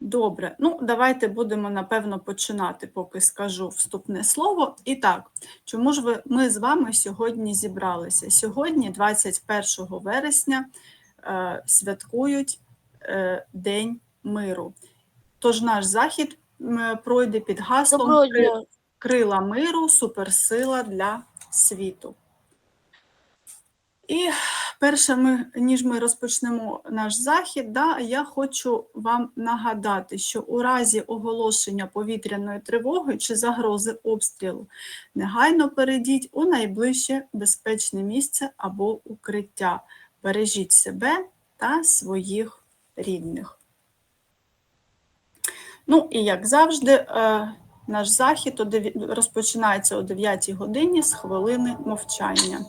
Добре, ну давайте будемо напевно починати, поки скажу вступне слово. І так, чому ж ви, ми з вами сьогодні зібралися? Сьогодні, 21 вересня, е, святкують е, День миру. Тож наш захід пройде під гаслом «Кри- Крила миру, суперсила для світу. І перше, ніж ми розпочнемо наш захід, да, я хочу вам нагадати, що у разі оголошення повітряної тривоги чи загрози обстрілу негайно перейдіть у найближче безпечне місце або укриття. Бережіть себе та своїх рідних. Ну і як завжди, е, наш захід розпочинається о 9 годині з хвилини мовчання.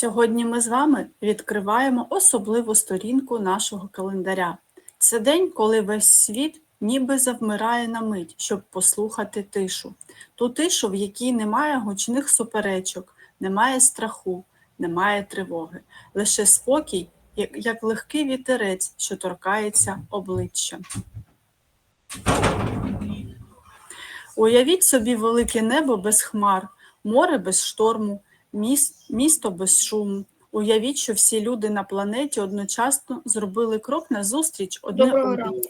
Сьогодні ми з вами відкриваємо особливу сторінку нашого календаря. Це день, коли весь світ ніби завмирає на мить, щоб послухати тишу. Ту тишу, в якій немає гучних суперечок, немає страху, немає тривоги, лише спокій, як, легкий вітерець, що торкається обличчя. Уявіть собі велике небо без хмар, море без шторму, місто без шуму. Уявіть, що всі люди на планеті одночасно зробили крок назустріч одне Доброго одному.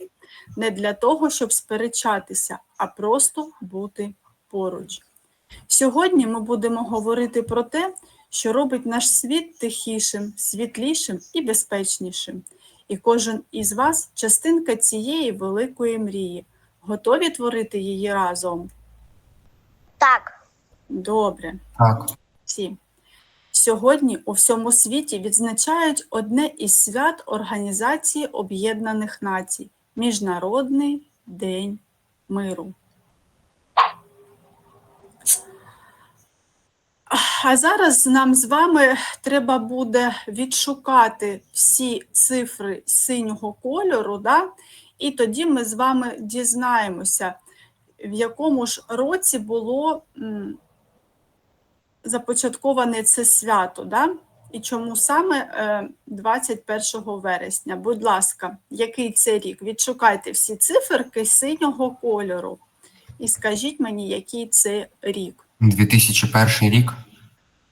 Не для того, щоб сперечатися, а просто бути поруч. Сьогодні ми будемо говорити про те, що робить наш світ тихішим, світлішим і безпечнішим. І кожен із вас частинка цієї великої мрії. Готові творити її разом? Так, Добре. Так, Всі. Сьогодні у всьому світі відзначають одне із свят Організації Об'єднаних Націй Міжнародний день миру. А зараз нам з вами треба буде відшукати всі цифри синього кольору, да? і тоді ми з вами дізнаємося, в якому ж році було започатковане це свято, да? і чому саме е, 21 вересня. Будь ласка, який це рік? Відшукайте всі циферки синього кольору і скажіть мені, який це рік. 2001 рік.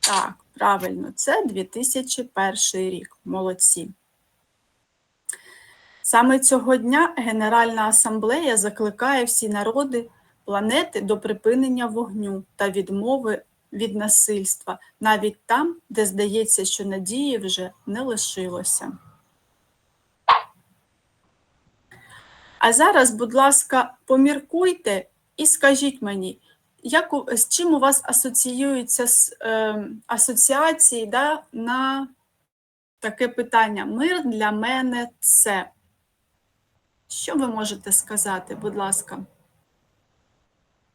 Так, правильно, це 2001 рік. Молодці. Саме цього дня Генеральна асамблея закликає всі народи планети до припинення вогню та відмови від насильства, навіть там, де здається, що надії вже не лишилося. А зараз, будь ласка, поміркуйте і скажіть мені, як з чим у вас асоціюються е, асоціації да, на таке питання? Мир для мене це. Що ви можете сказати, будь ласка?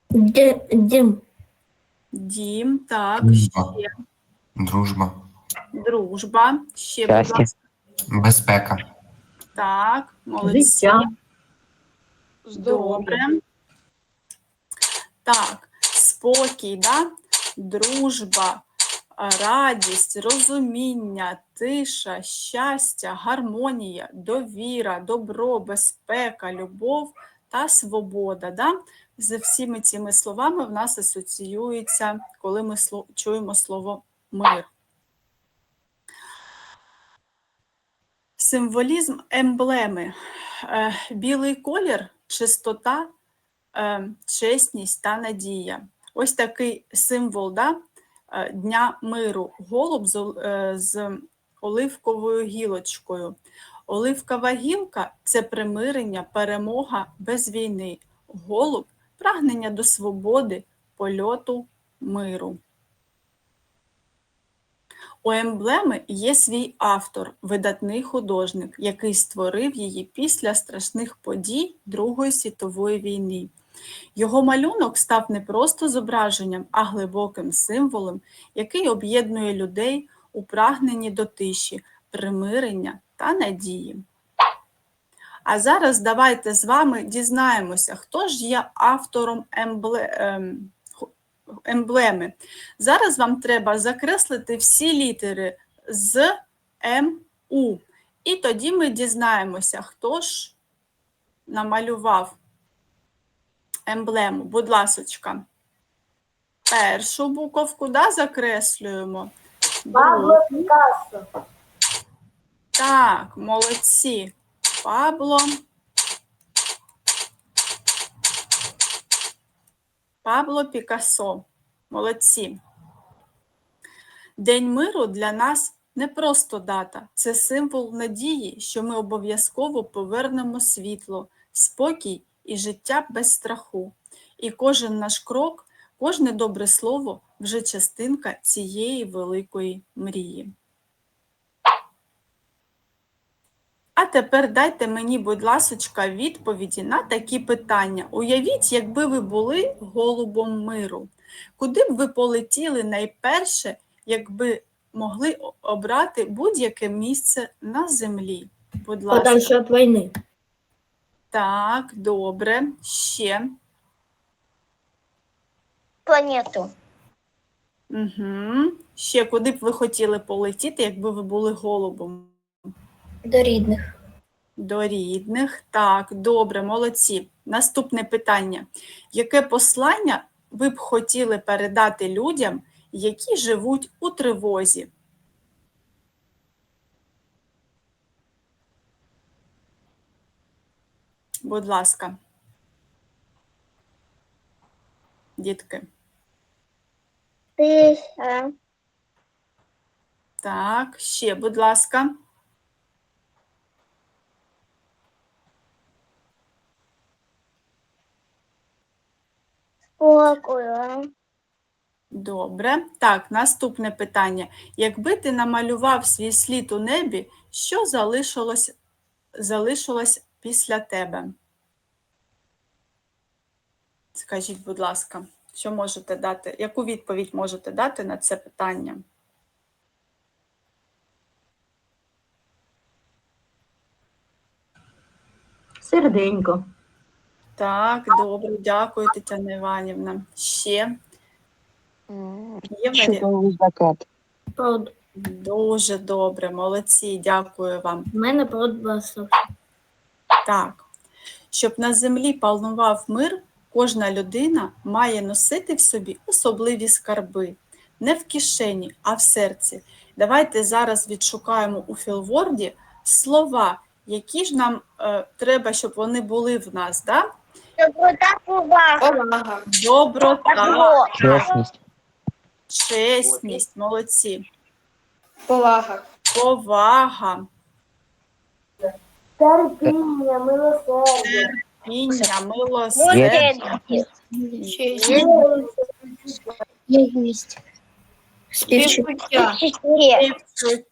Д- дим. Дім, так, Дружба. ще Дружба. дружба, ще, будь Щастя. ласка, Безпека. так, молодці. Життя. Добре. Так, спокій, да? дружба, а, радість, розуміння, тиша, щастя, гармонія, довіра, добро, безпека, любов та свобода. Да? З всіми цими словами в нас асоціюється, коли ми чуємо слово мир. Символізм емблеми. Е, Білий колір, чистота, е, чесність та надія. Ось такий символ да, е, Дня миру. Голуб з, оливковою гілочкою. Оливкова гілка це примирення, перемога без війни. Голуб прагнення до свободи, польоту, миру. У емблеми є свій автор, видатний художник, який створив її після страшних подій Другої світової війни. Його малюнок став не просто зображенням, а глибоким символом, який об'єднує людей у прагненні до тиші, примирення та надії. А зараз давайте з вами дізнаємося, хто ж є автором ем, емблеми. Зараз вам треба закреслити всі літери з М, У. І тоді ми дізнаємося, хто ж намалював емблему. Будь ласочка. Першу буковку да, закреслюємо. Пабло Пікассо. Так, молодці. Пабло. Пабло Пікассо. Молодці. День миру для нас не просто дата, це символ надії, що ми обов'язково повернемо світло, спокій і життя без страху. І кожен наш крок, кожне добре слово вже частинка цієї великої мрії. А тепер дайте мені, будь ласочка, відповіді на такі питання. Уявіть, якби ви були голубом миру. Куди б ви полетіли найперше, якби могли обрати будь-яке місце на землі? Будь ласка. Подальше від війни. Так, добре. Ще. Планету. Угу. Ще куди б ви хотіли полетіти, якби ви були голубом? До рідних. До рідних. Так, добре, молодці. Наступне питання. Яке послання ви б хотіли передати людям, які живуть у тривозі? Будь ласка. Дітки. Тиша. Так, ще, будь ласка. Спокою. Добре. Так, наступне питання. Якби ти намалював свій слід у небі, що залишилось, залишилось після тебе? Скажіть, будь ласка, що можете дати? Яку відповідь можете дати на це питання? Серденько. Так, добре, дякую, Тетяна Іванівна. Ще є варіант? Чудовий закат. Прод. Дуже добре, молодці, дякую вам. У мене прод басов. Так, щоб на землі панував мир, кожна людина має носити в собі особливі скарби. Не в кишені, а в серці. Давайте зараз відшукаємо у Філворді слова, які ж нам е, треба, щоб вони були в нас. Да? Доброта повага. Доброта, Чесність. чесність, молодці, Повага. повага, Терпіння, милосердя. піння, милосердя, Єдність. Співчуття. співчут-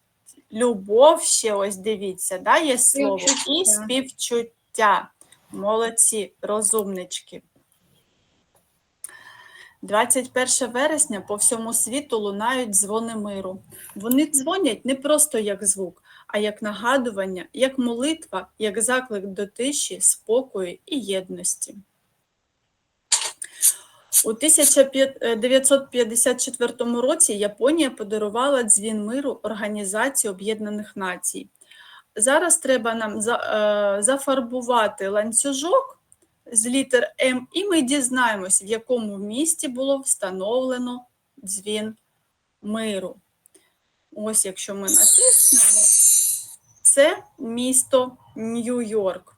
Любов ще ось дивіться, да, є слово. І Співчуття. Молодці, розумнички. 21 вересня по всьому світу лунають дзвони миру. Вони дзвонять не просто як звук, а як нагадування, як молитва, як заклик до тиші, спокою і єдності. У 1954 році Японія подарувала дзвін миру Організації Об'єднаних Націй. Зараз треба нам е, зафарбувати ланцюжок з літер М, і ми дізнаємось, в якому місті було встановлено дзвін миру. Ось, якщо ми натиснемо це місто Нью-Йорк.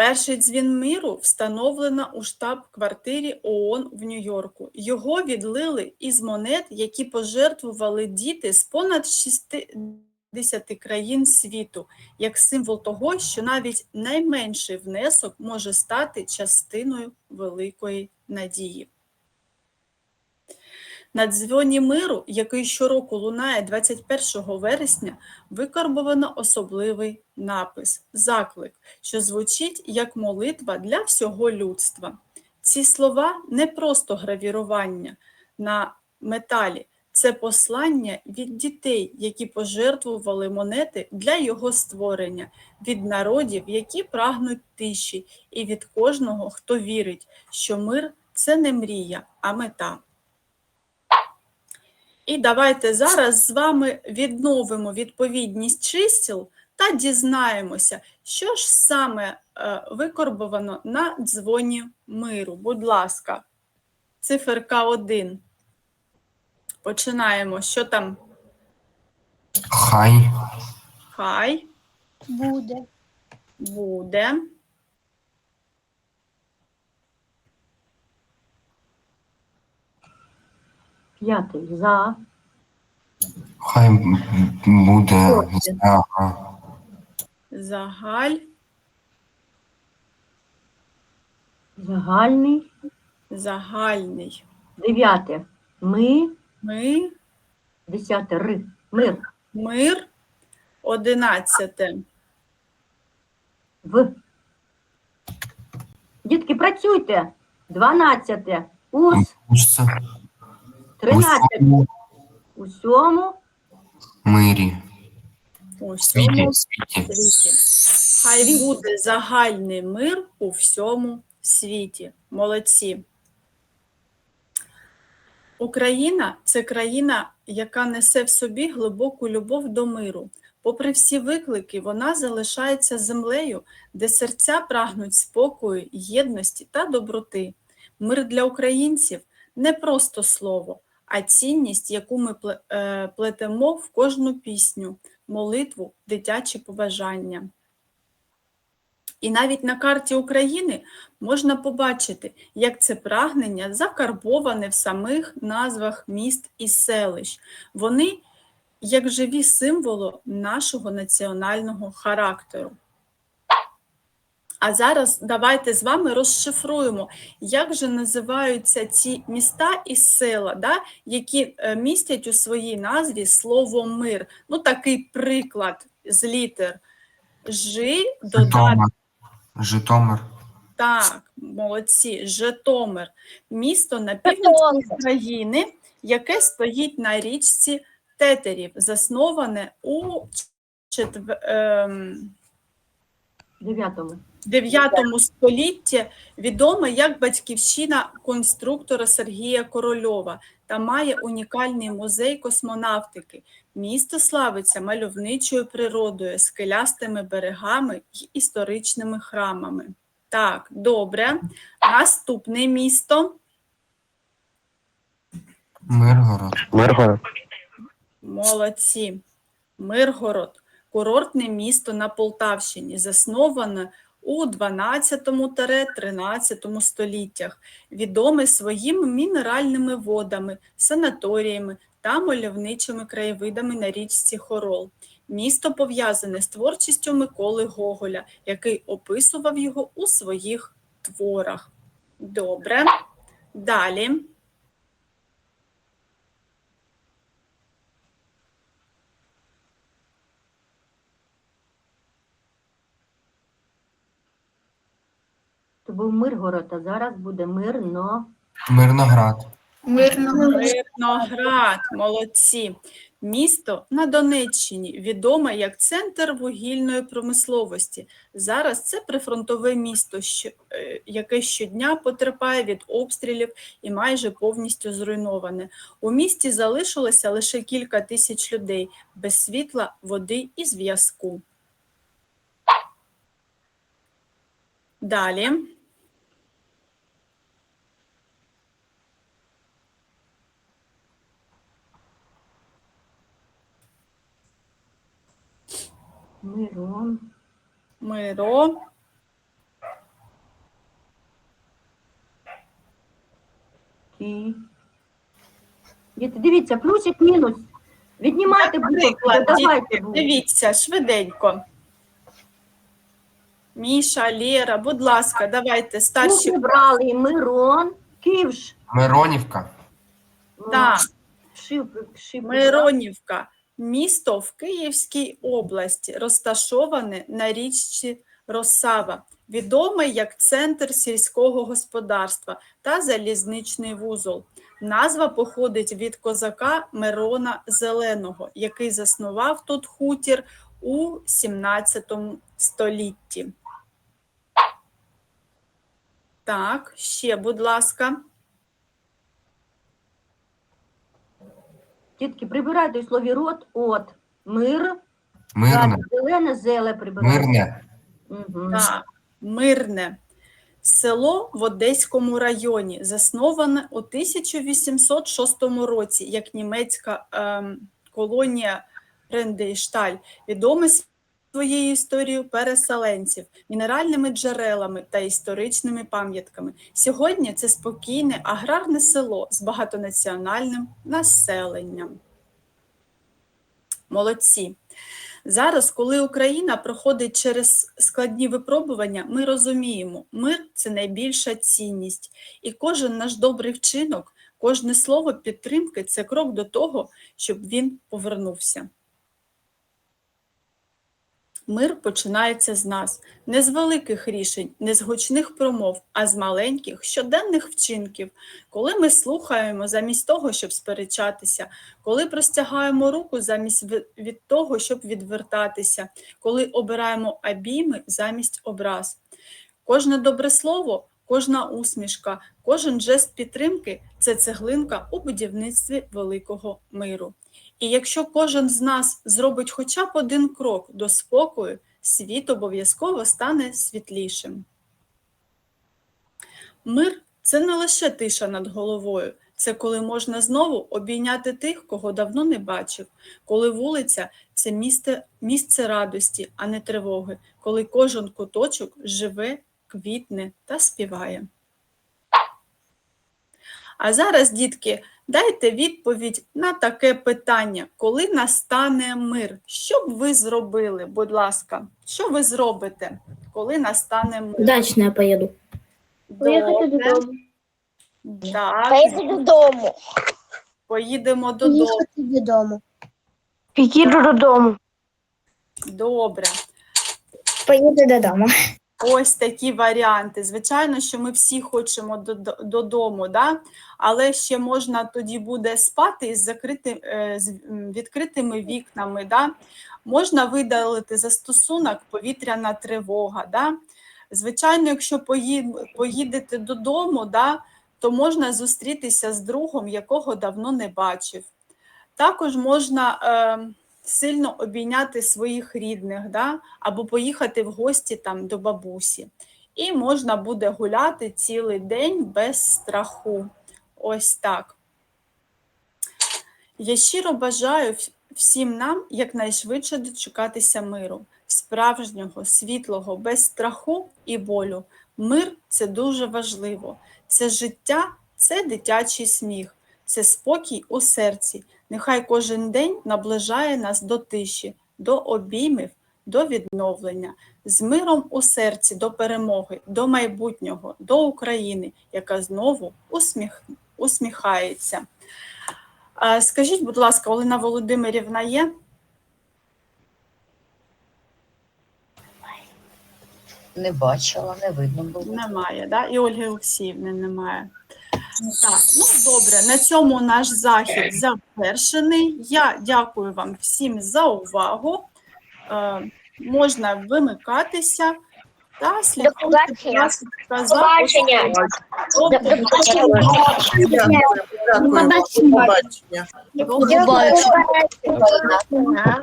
Перший дзвін миру встановлено у штаб-квартирі ООН в Нью-Йорку. Його відлили із монет, які пожертвували діти з понад 60 країн світу, як символ того, що навіть найменший внесок може стати частиною великої надії. На дзвоні миру, який щороку лунає 21 вересня, викарбовано особливий напис заклик, що звучить як молитва для всього людства. Ці слова не просто гравірування на металі, це послання від дітей, які пожертвували монети для його створення, від народів, які прагнуть тиші, і від кожного, хто вірить, що мир це не мрія, а мета. І давайте зараз з вами відновимо відповідність чисел та дізнаємося, що ж саме е, викорбовано на дзвоні миру. Будь ласка, циферка 1. Починаємо. Що там? Хай. Хай Буде. буде. П'ятий за. Хай буде за. Загаль, Загальний. загальний. Дев'яте. Ми. Ми, Десяте. Ри. Мир. мир. Одинадцяте. В. Дітки, працюйте. Дванадцяте. Ус. Усе. Тринадцяте. Усьому У сьому. мирі. У Світі. всьому Світі. світі. Хай буде загальний мир у всьому світі. Молодці. Україна це країна, яка несе в собі глибоку любов до миру. Попри всі виклики, вона залишається землею, де серця прагнуть спокою, єдності та доброти. Мир для українців не просто слово, а цінність, яку ми е, плетемо в кожну пісню, молитву, дитячі побажання. І навіть на карті України можна побачити, як це прагнення закарбоване в самих назвах міст і селищ. Вони як живі символи нашого національного характеру. А зараз давайте з вами розшифруємо, як же називаються ці міста і села, да, які е, містять у своїй назві слово мир. Ну, такий приклад з літер Жи додати Житомир. Так, молодці, Житомир, місто на півночі України, яке стоїть на річці Тетерів, засноване у четвер... ем, Дев'ятому. 9 столітті відоме як батьківщина конструктора Сергія Корольова та має унікальний музей космонавтики. Місто славиться мальовничою природою, скелястими берегами й історичними храмами. Так, добре. Наступне місто. Миргород. Миргород. Молодці. Миргород курортне місто на Полтавщині, засноване у 12-13 століттях, відоме своїми мінеральними водами, санаторіями та мальовничими краєвидами на річці Хорол. Місто пов'язане з творчістю Миколи Гоголя, який описував його у своїх творах. Добре. Далі. То був Миргород, а зараз буде мирно. Мирноград. Мирноград, молодці. Місто на Донеччині відоме як центр вугільної промисловості. Зараз це прифронтове місто, що, е, яке щодня потерпає від обстрілів і майже повністю зруйноване. У місті залишилося лише кілька тисяч людей без світла, води і зв'язку. Далі. Мирон. Миро, Кі. Діти, дивіться, плюсик, мінус. Віднімайте буковки, додавайте дітки, дивіться, швиденько. Міша, Лєра, будь ласка, давайте старші. Букви брали Мирон, Кивш. Миронівка. Так. Шив, шив, Миронівка місто в Київській області, розташоване на річці Росава, відоме як центр сільського господарства та залізничний вузол. Назва походить від козака Мирона Зеленого, який заснував тут хутір у 17 столітті. Так, ще, будь ласка. Дітки, прибирайте у слові рот, от. Мир, Мирне. зелене, зеле прибирайте. Мирне. Угу. Так, Мирне. Село в Одеському районі, засноване у 1806 році як німецька ем, колонія Рендейшталь, відоме своєю історією переселенців, мінеральними джерелами та історичними пам'ятками. Сьогодні це спокійне аграрне село з багатонаціональним населенням. Молодці. Зараз, коли Україна проходить через складні випробування, ми розуміємо, мир це найбільша цінність, і кожен наш добрий вчинок, кожне слово підтримки це крок до того, щоб він повернувся. Мир починається з нас, не з великих рішень, не з гучних промов, а з маленьких щоденних вчинків, коли ми слухаємо замість того, щоб сперечатися, коли простягаємо руку замість від того, щоб відвертатися, коли обираємо обійми замість образ. Кожне добре слово, кожна усмішка, кожен жест підтримки це цеглинка у будівництві великого миру. І якщо кожен з нас зробить хоча б один крок до спокою, світ обов'язково стане світлішим. Мир це не лише тиша над головою, це коли можна знову обійняти тих, кого давно не бачив, коли вулиця це місце, місце радості, а не тривоги, коли кожен куточок живе, квітне та співає. А зараз, дітки, дайте відповідь на таке питання: коли настане мир? Що б ви зробили, будь ласка, що ви зробите, коли настане мир? Дачно я поїду. Поїхати додому. Так, Поїду додому. поїдемо додому. Поїхати додому. Підійду додому. Добре. Поїду додому. Ось такі варіанти. Звичайно, що ми всі хочемо додому, да? але ще можна тоді буде спати із закрити, е, з відкритими вікнами. Да? Можна видалити застосунок повітряна тривога. Да? Звичайно, якщо поїдете додому, да, то можна зустрітися з другом, якого давно не бачив. Також можна е, сильно обійняти своїх рідних, да? або поїхати в гості там до бабусі. І можна буде гуляти цілий день без страху. Ось так. Я щиро бажаю всім нам якнайшвидше дочекатися миру, справжнього, світлого, без страху і болю. Мир це дуже важливо. Це життя, це дитячий сміх, це спокій у серці. Нехай кожен день наближає нас до тиші, до обіймів, до відновлення, з миром у серці до перемоги, до майбутнього, до України, яка знову усміх... усміхається. Скажіть, будь ласка, Олена Володимирівна є? Не бачила, не видно було. Немає, да? і Ольги Олексіївни немає. Так, ну добре, на цьому наш захід завершений. Я дякую вам всім за увагу. Е, можна вимикатися та слідкувати за Побачення. До побачення. Побачення. До побачення. Побачення.